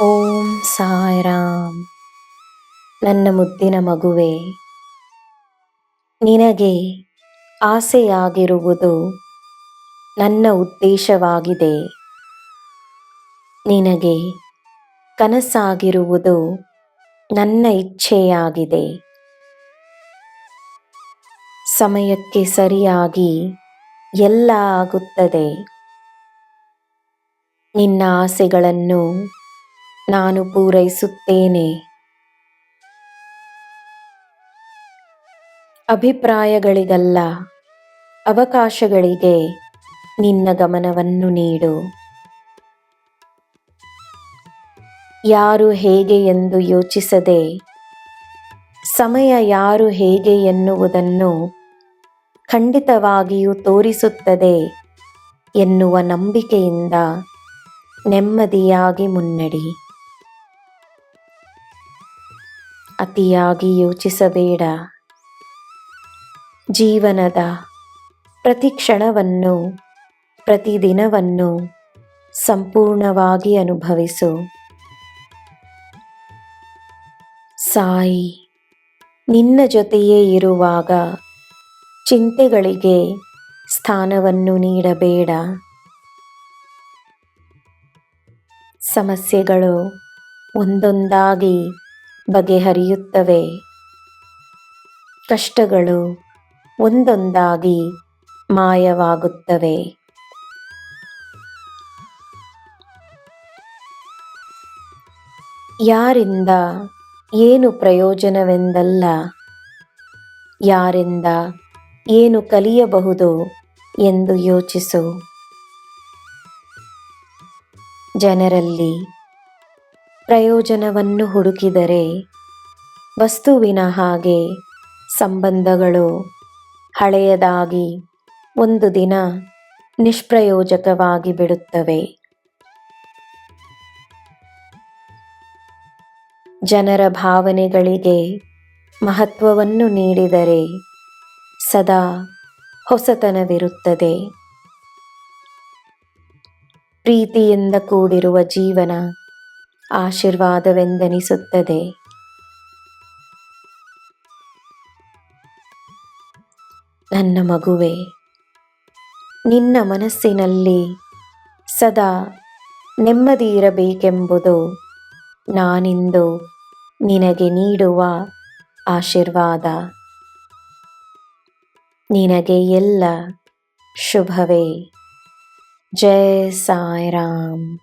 ಓಂ ಸಾಯ್ರಾಮ್. ನನ್ನ ಮುದ್ದಿನ ಮಗುವೆ, ನಿನಗೆ ಆಸೆಯಾಗಿರುವುದು ನನ್ನ ಉದ್ದೇಶವಾಗಿದೆ. ನಿನಗೆ ಕನಸಾಗಿರುವುದು ನನ್ನ ಇಚ್ಛೆಯಾಗಿದೆ. ಸಮಯಕ್ಕೆ ಸರಿಯಾಗಿ ಎಲ್ಲ ಆಗುತ್ತದೆ. ನಿನ್ನ ಆಸೆಗಳನ್ನು ನಾನು ಪೂರೈಸುತ್ತೇನೆ. ಅಭಿಪ್ರಾಯಗಳಿಗಲ್ಲ ಅವಕಾಶಗಳಿಗೆ ನಿನ್ನ ಗಮನವನ್ನು ನೀಡು. ಯಾರು ಹೇಗೆ ಎಂದು ಯೋಚಿಸದೆ, ಸಮಯ ಯಾರು ಹೇಗೆ ಎನ್ನುವುದನ್ನು ಖಂಡಿತವಾಗಿಯೂ ತೋರಿಸುತ್ತದೆ ಎನ್ನುವ ನಂಬಿಕೆಯಿಂದ ನೆಮ್ಮದಿಯಾಗಿ ಮುನ್ನಡಿ. ಅತಿಯಾಗಿ ಯೋಚಿಸಬೇಡ. ಜೀವನದ ಪ್ರತಿ ಕ್ಷಣವನ್ನು ಪ್ರತಿದಿನವನ್ನು ಸಂಪೂರ್ಣವಾಗಿ ಅನುಭವಿಸು. ಸಾಯಿ, ನಿನ್ನ ಜೊತೆಯೇ ಇರುವಾಗ ಚಿಂತೆಗಳಿಗೆ ಸ್ಥಾನವನ್ನು ನೀಡಬೇಡ. ಸಮಸ್ಯೆಗಳು ಒಂದೊಂದಾಗಿ ಬಗೆಹರಿಯುತ್ತವೆ. ಕಷ್ಟಗಳು ಒಂದೊಂದಾಗಿ ಮಾಯವಾಗುತ್ತವೆ. ಯಾರಿಂದ ಏನು ಪ್ರಯೋಜನವೆಂದಲ್ಲ ಯಾರಿಂದ ಏನು ಕಲಿಯಬಹುದು ಎಂದು ಯೋಚಿಸು. ಜನರಲ್ಲಿ ಪ್ರಯೋಜನವನ್ನು ಹುಡುಕಿದರೆ ವಸ್ತುವಿನ ಹಾಗೆ ಸಂಬಂಧಗಳು ಹಳೆಯದಾಗಿ ಒಂದು ದಿನ ನಿಷ್ಪ್ರಯೋಜಕವಾಗಿ ಬಿಡುತ್ತವೆ. ಜನರ ಭಾವನೆಗಳಿಗೆ ಮಹತ್ವವನ್ನು ನೀಡಿದರೆ ಸದಾ ಹೊಸತನವಿರುತ್ತದೆ. ಪ್ರೀತಿಯಿಂದ ಕೂಡಿರುವ ಜೀವನ ಆಶೀರ್ವಾದವೆಂದೆನಿಸುತ್ತದೆ. ನನ್ನ ಮಗುವೆ, ನಿನ್ನ ಮನಸ್ಸಿನಲ್ಲಿ ಸದಾ ನೆಮ್ಮದಿ ಇರಬೇಕೆಂಬುದು ನಾನಿಂದು ನಿನಗೆ ನೀಡುವ ಆಶೀರ್ವಾದ. ನಿನಗೆ ಎಲ್ಲ ಶುಭವೇ. ಜಯ ಸಾಯಿರಾಮ್.